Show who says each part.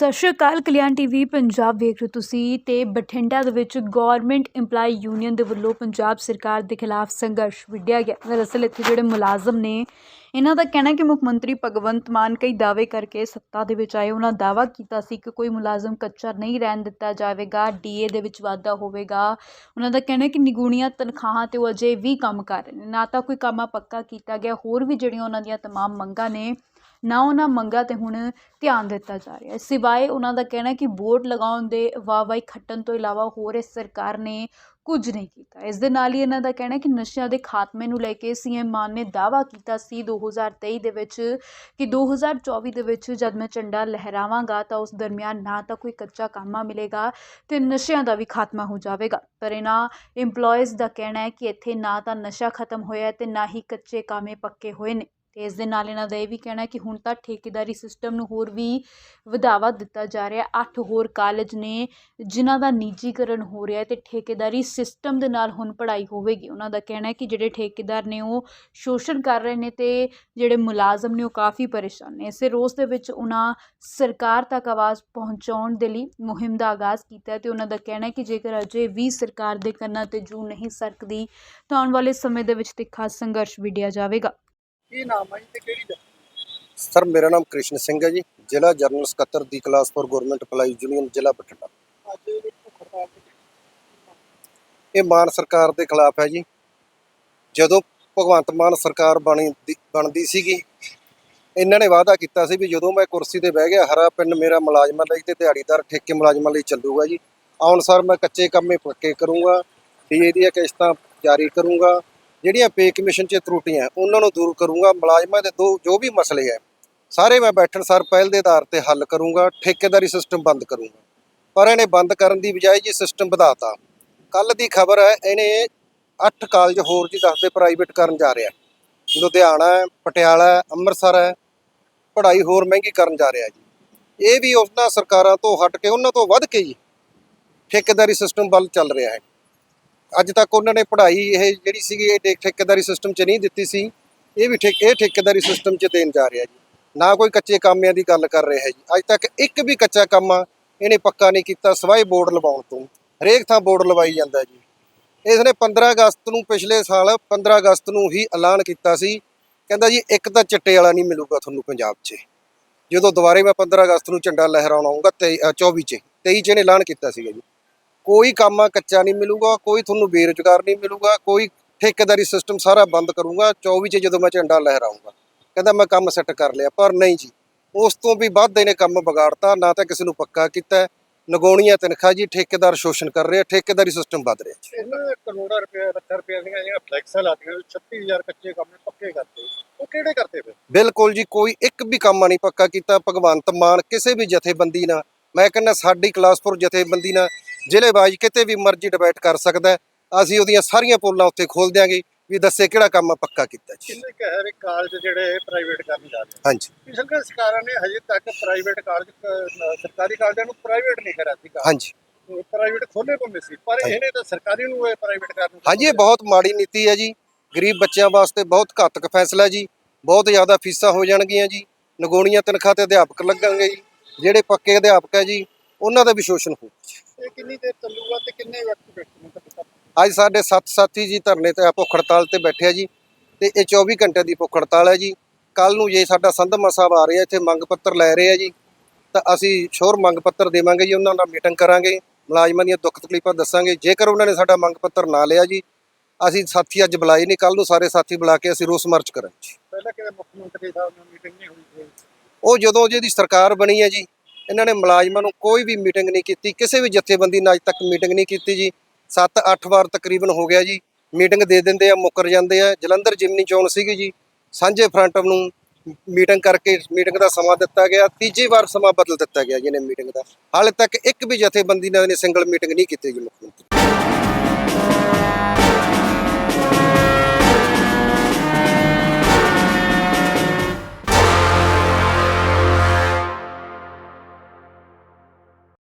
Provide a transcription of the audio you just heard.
Speaker 1: ਸਤਿ ਸ਼੍ਰੀ ਅਕਾਲ ਕਲਿਆਣ ਟੀਵੀ ਪੰਜਾਬ ਵੇਖ ਰਹੇ ਹੋ ਤੁਸੀਂ ਤੇ ਬਠਿੰਡਾ ਦੇ ਵਿੱਚ ਗਵਰਨਮੈਂਟ EMPLOYE ਯੂਨੀਅਨ ਦੇ ਵੱਲੋਂ ਪੰਜਾਬ ਸਰਕਾਰ ਦੇ ਖਿਲਾਫ ਸੰਘਰਸ਼ ਵਿੱਢਿਆ ਗਿਆ ਦਰਅਸਲ ਇੱਥੇ ਜਿਹੜੇ ਮੁਲਾਜ਼ਮ ਨੇ ਇਹਨਾਂ ਦਾ ਕਹਿਣਾ ਹੈ ਕਿ ਮੁੱਖ ਮੰਤਰੀ ਭਗਵੰਤ ਮਾਨ ਕਈ ਦਾਅਵੇ ਕਰਕੇ ਸੱਤਾ ਦੇ ਵਿੱਚ ਆਏ ਉਹਨਾਂ ਦਾਅਵਾ ਕੀਤਾ ਸੀ ਕਿ ਕੋਈ ਮੁਲਾਜ਼ਮ ਕੱਚਾ ਨਹੀਂ ਰਹਿਣ ਦਿੱਤਾ ਜਾਵੇਗਾ ਡੀਏ ਦੇ ਵਿੱਚ ਵਾਧਾ ਹੋਵੇਗਾ ਉਹਨਾਂ ਦਾ ਕਹਿਣਾ ਹੈ ਕਿ ਨਿਗੂਣੀਆਂ ਤਨਖਾਹਾਂ ਤੇ ਉਹ ਅਜੇ ਵੀ ਕੰਮ ਕਰ ਰਹੇ ਨੇ ਨਾ ਤਾਂ ਕੋਈ ਕੰਮ ਪੱਕਾ ਕੀਤਾ ਗਿਆ ਹੋਰ ਵੀ ਜਿਹੜੀਆਂ ਉਹਨਾਂ ਦੀਆਂ तमाम ਮੰਗਾਂ ਨੇ ਨਾ ਉਹਨਾਂ ਮੰਗਾਂ ਤੇ ਹੁਣ ਧਿਆਨ ਦਿੱਤਾ ਜਾ ਰਿਹਾ ਸਿਵਾਏ ਉਹਨਾਂ ਦਾ ਕਹਿਣਾ ਕਿ ਬੋਰਡ ਲਗਾਉਣ ਦੇ ਵਾਹਵਾਈ ਖੱਟਣ ਤੋਂ ਇਲਾਵਾ ਹੋਰ ਇਸ ਸਰਕਾਰ ਨੇ ਕੁਝ ਨਹੀਂ ਕੀਤਾ। ਇਸ ਦੇ ਨਾਲ ਹੀ ਇਹਨਾਂ ਦਾ ਕਹਿਣਾ ਕਿ ਨਸ਼ਿਆਂ ਦੇ ਖਾਤਮੇ ਨੂੰ ਲੈ ਕੇ ਸੀਐਮ ਮਾਨ ਨੇ ਦਾਅਵਾ ਕੀਤਾ ਸੀ 2023 ਦੇ ਵਿੱਚ ਕਿ 2024 ਦੇ ਵਿੱਚ ਜਦ ਮੈਂ ਝੰਡਾ ਲਹਿਰਾਵਾਂਗਾ ਤਾਂ ਉਸ ਦਰਮਿਆਨ ਨਾ ਤਾਂ ਕੋਈ ਕੱਚਾ ਕਾਮਾ ਮਿਲੇਗਾ ਤੇ ਨਸ਼ਿਆਂ ਦਾ ਵੀ ਖਾਤਮਾ ਹੋ ਜਾਵੇਗਾ। ਪਰ ਇਹਨਾਂ EMPLOYEES ਦਾ ਕਹਿਣਾ ਹੈ ਕਿ ਇੱਥੇ ਨਾ ਤਾਂ ਨਸ਼ਾ ਖਤਮ ਹੋਇਆ ਹੈ ਤੇ ਨਾ ਹੀ ਕੱਚੇ ਕਾਮੇ ਪੱਕੇ ਹੋਏ ਨੇ। ਤੇ ਇਸ ਦੇ ਨਾਲ ਇਹਨਾਂ ਦਾ ਇਹ ਵੀ ਕਹਿਣਾ ਕਿ ਹੁਣ ਤਾਂ ਠੇਕੇਦਾਰੀ ਸਿਸਟਮ ਨੂੰ ਹੋਰ ਵੀ ਵਧਾਵਾ ਦਿੱਤਾ ਜਾ ਰਿਹਾ ਅੱਠ ਹੋਰ ਕਾਲਜ ਨੇ ਜਿਨ੍ਹਾਂ ਦਾ ਨਿੱਜੀਕਰਨ ਹੋ ਰਿਹਾ ਹੈ ਤੇ ਠੇਕੇਦਾਰੀ ਸਿਸਟਮ ਦੇ ਨਾਲ ਹੁਣ ਪੜ੍ਹਾਈ ਹੋਵੇਗੀ। ਉਹਨਾਂ ਦਾ ਕਹਿਣਾ ਹੈ ਕਿ ਜਿਹੜੇ ਠੇਕੇਦਾਰ ਨੇ ਉਹ ਸ਼ੋਸ਼ਣ ਕਰ ਰਹੇ ਨੇ ਤੇ ਜਿਹੜੇ ਮੁਲਾਜ਼ਮ ਨੇ ਉਹ ਕਾਫੀ ਪਰੇਸ਼ਾਨ ਨੇ। ਇਸੇ ਰੋਸ ਦੇ ਵਿੱਚ ਉਹਨਾਂ ਸਰਕਾਰ ਤੱਕ ਆਵਾਜ਼ ਪਹੁੰਚਾਉਣ ਦੇ ਲਈ ਮੁਹਿੰਮ ਦਾ ਆਗਾਜ਼ ਕੀਤਾ ਹੈ ਤੇ ਉਹਨਾਂ ਦਾ ਕਹਿਣਾ ਹੈ ਕਿ ਜੇਕਰ ਅਜੇ ਵੀ ਸਰਕਾਰ ਦੇ ਕੰਨਾਂ ਤੇ ਜੂ ਨਹੀਂ ਸਰਕਦੀ, ਤਾਂ ਆਉਣ ਵਾਲੇ ਸਮੇਂ ਦੇ ਵਿੱਚ ਤਿੱਖਾ ਸੰਘਰਸ਼ ਵਿੱਢਿਆ ਜਾਵੇਗਾ।
Speaker 2: ਕੀ ਨਾਮ ਹੈ ਜੀ ਤੇ ਕਿਹੜੀ ਜਗ੍ਹਾ?
Speaker 3: ਸਰ ਮੇਰਾ ਨਾਮ ਕ੍ਰਿਸ਼ਨ ਸਿੰਘ ਹੈ ਜੀ। ਜ਼ਿਲ੍ਹਾ ਜਰਨਲ ਸਕੱਤਰ ਦੀ class four government employee union ਜ਼ਿਲ੍ਹਾ ਬਠਿੰਡਾ।
Speaker 2: ਅੱਜ ਇਹ ਭੁੱਖ ਹੜਤਾਲ ਤੇ
Speaker 3: ਇਹ ਮਾਨ ਸਰਕਾਰ ਦੇ ਖਿਲਾਫ ਹੈ ਜੀ। ਜਦੋਂ ਭਗਵੰਤ ਮਾਨ ਸਰਕਾਰ ਬਣੀ ਬਣਦੀ ਸੀਗੀ ਇਹਨਾਂ ਨੇ ਵਾਅਦਾ ਕੀਤਾ ਸੀ ਵੀ ਜਦੋਂ ਮੈਂ ਕੁਰਸੀ ਤੇ ਬਹਿ ਗਿਆ ਹਰਾ ਪਿੰਡ ਮੇਰਾ ਮੁਲਾਜ਼ਮਾਂ ਲਈ ਤੇ ਦਿਹਾੜੀਦਾਰ ਠੇਕੇ ਮੁਲਾਜ਼ਮਾਂ ਲਈ ਚੱਲੂਗਾ ਜੀ। ਆਉਣ ਸਾਰ ਮੈਂ ਕੱਚੇ ਕੰਮੇ ਪੱਕੇ ਕਰੂੰਗਾ ਡੀਏ ਦੀਆਂ ਕਿਸ਼ਤਾਂ ਜਾਰੀ ਕਰੂੰਗਾ ਜਿਹੜੀਆਂ ਪੇ ਕਮਿਸ਼ਨ 'ਚ ਤਰੁੱਟੀਆਂ ਉਹਨਾਂ ਨੂੰ ਦੂਰ ਕਰੂੰਗਾ। ਮੁਲਾਜ਼ਮਾਂ ਦੇ ਦੋ ਜੋ ਵੀ ਮਸਲੇ ਹੈ, ਸਾਰੇ ਮੈਂ ਬੈਠਣ ਸਰ ਪਹਿਲ ਦੇ ਆਧਾਰ ਤੇ ਹੱਲ ਕਰੂੰਗਾ, ਠੇਕੇਦਾਰੀ ਸਿਸਟਮ ਬੰਦ ਕਰੂੰਗਾ। ਪਰ ਇਹਨੇ ਬੰਦ ਕਰਨ ਦੀ ਬਜਾਏ ਜੀ ਸਿਸਟਮ ਵਧਾਤਾ। ਕੱਲ ਦੀ ਖਬਰ ਹੈ, ਇਹਨੇ 8 ਕਾਲਜ ਹੋਰ ਜੀ ਦੱਸਦੇ ਪ੍ਰਾਈਵੇਟ ਕਰਨ ਜਾ ਰਿਹਾ। ਲੁਧਿਆਣਾ ਹੈ, ਪਟਿਆਲਾ ਅੰਮ੍ਰਿਤਸਰ ਹੈ, ਪੜ੍ਹਾਈ ਹੋਰ ਮਹਿੰਗੀ ਕਰਨ ਜਾ ਰਿਹਾ ਜੀ। ਇਹ ਵੀ ਉਹਨਾਂ ਸਰਕਾਰਾਂ ਤੋਂ ਹਟ ਕੇ, ਉਹਨਾਂ ਤੋਂ ਵੱਧ ਕੇ ਜੀ ਠੇਕੇਦਾਰੀ ਸਿਸਟਮ ਵੱਲ ਚੱਲ ਰਿਹਾ ਹੈ। ਅੱਜ ਤੱਕ ਉਹਨਾਂ ਨੇ ਪੜ੍ਹਾਈ ਇਹ ਜਿਹੜੀ ਸੀਗੀ, ਇਹ ਠੇ- ਠੇਕੇਦਾਰੀ ਸਿਸਟਮ 'ਚ ਨਹੀਂ ਦਿੱਤੀ ਸੀ। ਇਹ ਵੀ ਠੇਕ ਇਹ ਠੇਕੇਦਾਰੀ ਸਿਸਟਮ 'ਚ ਦੇਣ ਜਾ ਰਿਹਾ ਜੀ। ਨਾ ਕੋਈ ਕੱਚੇ ਕਾਮਿਆਂ ਦੀ ਗੱਲ ਕਰ ਰਿਹਾ ਜੀ। ਅੱਜ ਤੱਕ ਇੱਕ ਵੀ ਕੱਚਾ ਕੰਮ ਇਹਨੇ ਪੱਕਾ ਨਹੀਂ ਕੀਤਾ ਸਵਾਈ ਬੋਰਡ ਲਵਾਉਣ ਤੋਂ। ਹਰੇਕ ਥਾਂ ਬੋਰਡ ਲਵਾਈ ਜਾਂਦਾ ਜੀ। ਇਸ ਨੇ 15 ਅਗਸਤ ਨੂੰ ਪਿਛਲੇ ਸਾਲ 15 ਅਗਸਤ ਨੂੰ ਹੀ ਐਲਾਨ ਕੀਤਾ ਸੀ। ਕਹਿੰਦਾ ਜੀ, ਇੱਕ ਤਾਂ ਚਿੱਟੇ ਵਾਲਾ ਨਹੀਂ ਮਿਲੂਗਾ ਤੁਹਾਨੂੰ ਪੰਜਾਬ 'ਚ। ਜਦੋਂ ਦੁਬਾਰੇ ਮੈਂ 15 ਅਗਸਤ ਨੂੰ ਝੰਡਾ ਲਹਿਰਾਉਣ ਆਉਂਗਾ 24 'ਚ 23 'ਚ ਇਹਨੇ ਐਲਾਨ ਕੀਤਾ ਸੀਗਾ ਜੀ। ਕੋਈ ਕੰਮ ਕੱਚਾ ਨਹੀਂ ਮਿਲੂਗਾ ਕੋਈ ਤੁਹਾਨੂੰ ਬੇਰੁਜ਼ਗਾਰ ਨਹੀਂ ਮਿਲੂਗਾ ਕੋਈ ਠੇਕੇਦਾਰੀ ਸਿਸਟਮ ਸਾਰਾ ਬੰਦ ਕਰੂੰਗਾ 24 'ਚ ਜਦੋਂ ਮੈਂ ਝੰਡਾ ਲਹਿਰਾਉਂਗਾ ਕਹਿੰਦਾ ਮੈਂ ਕੰਮ ਸੈੱਟ ਕਰ ਲਿਆ ਪਰ ਨਹੀਂ ਜੀ ਉਸ ਤੋਂ ਵੀ ਵੱਧ ਇਹਨੇ ਕੰਮ ਵਿਗਾੜਤਾ ਨਾ ਤਾਂ ਕਿਸੇ ਨੂੰ ਪੱਕਾ ਕੀਤਾ ਨਗੋਣੀਆਂ ਤਨਖਾਹ ਜੀ ਠੇਕੇਦਾਰ ਸ਼ੋਸ਼ਣ ਕਰ ਰਹੇ ਆ ਠੇਕੇਦਾਰੀ ਸਿਸਟਮ ਵੱਧ ਰਿਹਾ ਜੀ।
Speaker 2: ਇਹਨਾਂ ਨੇ ਕਰੋੜਾਂ ਰੁਪਏ ਲੱਖਾਂ ਰੁਪਏ ਦੀਆਂ ਜਿਹੜੀਆਂ ਫਲੈਕਸਾਂ ਲਾਤੀਆਂ 36000 ਕੱਚੇ ਕੰਮ ਪੱਕੇ ਕਰਤੇ। ਉਹ ਕਿਹੜੇ ਕਰਤੇ ਫਿਰ?
Speaker 3: ਬਿਲਕੁਲ ਜੀ ਕੋਈ ਇੱਕ ਵੀ ਕੰਮ ਨਹੀਂ ਪੱਕਾ ਕੀਤਾ ਭਗਵੰਤ ਮਾਨ ਕਿਸੇ ਵੀ ਜਥੇਬੰਦੀ ਨਾਲ ਮੈਂ ਕਹਿੰਦਾ ਸਾਡੀ ਕਲਾਸਪੁਰ ਜਥੇਬੰਦੀ ਨਾਲ ਜ਼ਿਲ੍ਹੇਵਾਜ ਕਿਤੇ ਵੀ ਮਰਜ਼ੀ ਡਿਬੇਟ ਕਰ ਸਕਦਾ। ਅਸੀਂ ਉਹਦੀਆਂ ਸਾਰੀਆਂ ਪੋਲਾਂ ਉੱਤੇ ਖੋਲ ਦਿਆਂਗੇ ਵੀ ਦੱਸੇ ਕਿਹੜਾ ਕੰਮ ਪੱਕਾ ਕੀਤਾ ਜੀ।
Speaker 2: ਕਿੰਨੇ ਕਹਿ ਰਹੇ ਕਾਲਜ ਜਿਹੜੇ ਪ੍ਰਾਈਵੇਟ ਕਰਨ ਜਾ ਰਹੇ
Speaker 3: ਹਾਂਜੀ।
Speaker 2: ਪਿਛਲੇ ਸਰਕਾਰਾਂ ਨੇ ਹਜੇ ਤੱਕ ਪ੍ਰਾਈਵੇਟ ਕਾਲਜ ਸਰਕਾਰੀ ਕਾਲਜਾਂ ਨੂੰ ਪ੍ਰਾਈਵੇਟ ਨਹੀਂ ਕਰਿਆ ਸੀਗਾ
Speaker 3: ਹਾਂਜੀ।
Speaker 2: ਪ੍ਰਾਈਵੇਟ ਖੋਲੇ ਪੰਮੇ ਸੀ ਪਰ। ਇਹਨੇ ਤਾਂ ਸਰਕਾਰੀ ਨੂੰ ਇਹ ਪ੍ਰਾਈਵੇਟ ਕਰਨ
Speaker 3: ਹਾਂਜੀ ਇਹ ਬਹੁਤ ਮਾੜੀ ਨੀਤੀ ਹੈ ਜੀ। ਗਰੀਬ ਬੱਚਿਆਂ ਵਾਸਤੇ ਬਹੁਤ ਘਾਤਕ ਫੈਸਲਾ ਜੀ। ਬਹੁਤ ਜ਼ਿਆਦਾ ਫੀਸਾਂ ਹੋ ਜਾਣਗੀਆਂ ਜੀ। ਨਗੋਣੀਆਂ ਤਨਖਾਹ ਤੇ ਅਧਿਆਪਕ ਲੱਗਣਗੇ ਜੀ। ਜਿਹੜੇ ਪੱਕੇ ਅਧਿਆਪਕ ਹੈ ਜੀ ਉਹਨਾਂ ਦਾ ਵੀ ਸ਼ੋਸ਼ਣ ਹੋਊ
Speaker 2: ਇਹ ਕਿੰਨੀ ਦੇਰ ਚੱਲੂਗਾ ਤੇ ਕਿੰਨੇ ਵਿਅਕਤੀ ਬੈਠੇ ਨੇ ਤਾਂ
Speaker 3: ਅੱਜ ਸਾਡੇ ਸੱਤ ਸਾਥੀ ਜੀ ਧਰਨੇ ਤੇ ਭੁੱਖ ਹੜਤਾਲ ਤੇ ਬੈਠੇ ਆ ਜੀ। ਤੇ ਇਹ 24 ਘੰਟੇ ਦੀ ਭੁੱਖ ਹੜਤਾਲ ਹੈ ਜੀ। ਕੱਲ ਨੂੰ ਜੇ ਸਾਡਾ ਸੰਧਮਾ ਸਾਹਿਬ ਆ ਰਹੇ ਇੱਥੇ ਮੰਗ ਪੱਤਰ ਲੈ ਰਹੇ ਆ ਜੀ ਤਾਂ ਅਸੀਂ ਸ਼ੋਰ ਮੰਗ ਪੱਤਰ ਦੇਵਾਂਗੇ ਜੀ ਉਹਨਾਂ ਨਾਲ ਮੀਟਿੰਗ ਕਰਾਂਗੇ ਮੁਲਾਜ਼ਮਾਂ ਦੀਆਂ ਦੁੱਖ ਤਕਲੀਫਾਂ ਦੱਸਾਂਗੇ। ਜੇਕਰ ਉਹਨਾਂ ਨੇ ਸਾਡਾ ਮੰਗ ਪੱਤਰ ਨਾ ਲਿਆ ਜੀ ਅਸੀਂ ਸਾਥੀ ਅੱਜ ਬੁਲਾਏ ਨਹੀਂ ਕੱਲ ਨੂੰ ਸਾਰੇ ਸਾਥੀ ਬੁਲਾ ਕੇ ਅਸੀਂ ਰੋਸ ਮਾਰਚ ਕਰਾਂਗੇ
Speaker 2: ਪਹਿਲਾਂ ਕਿਤੇ ਮੁੱਖ ਮੰਤਰੀ ਸਾਹਿਬ ਨਾਲ ਮੀਟਿੰਗ ਨਹੀਂ ਹੋਈ
Speaker 3: ਉਹ ਜਦੋਂ ਜਿਹਦੀ ਸਰਕਾਰ ਬਣੀ ਹੈ ਜੀ ਇਹਨਾਂ ਨੇ ਮੁਲਾਜ਼ਮਾਂ ਨੂੰ ਕੋਈ ਵੀ ਮੀਟਿੰਗ ਨਹੀਂ ਕੀਤੀ, ਕਿਸੇ ਵੀ ਜਥੇਬੰਦੀ ਨਾਲ ਅੱਜ ਤੱਕ ਮੀਟਿੰਗ ਨਹੀਂ ਕੀਤੀ ਜੀ। 7-8 ਵਾਰ ਤਕਰੀਬਨ ਹੋ ਗਿਆ ਜੀ। ਮੀਟਿੰਗ ਦੇ ਦਿੰਦੇ ਆ, ਮੁੱਕਰ ਜਾਂਦੇ ਆ। ਜਲੰਧਰ ਜਿਮਨੀ ਚੋਣ ਸੀਗੀ ਜੀ। ਸਾਂਝੇ ਫਰੰਟ ਨੂੰ ਮੀਟਿੰਗ ਕਰਕੇ ਮੀਟਿੰਗ ਦਾ ਸਮਾਂ ਦਿੱਤਾ ਗਿਆ। ਤੀਜੀ ਵਾਰ ਸਮਾਂ ਬਦਲ ਦਿੱਤਾ ਗਿਆ ਜੀ ਨੇ ਮੀਟਿੰਗ ਦਾ। ਹਾਲੇ ਤੱਕ ਇੱਕ ਵੀ ਜਥੇਬੰਦੀ ਨੇ ਸਿੰਗਲ ਮੀਟਿੰਗ ਨਹੀਂ ਕੀਤੀ ਜੀ ਮੁੱਖ ਮੰਤਰੀ।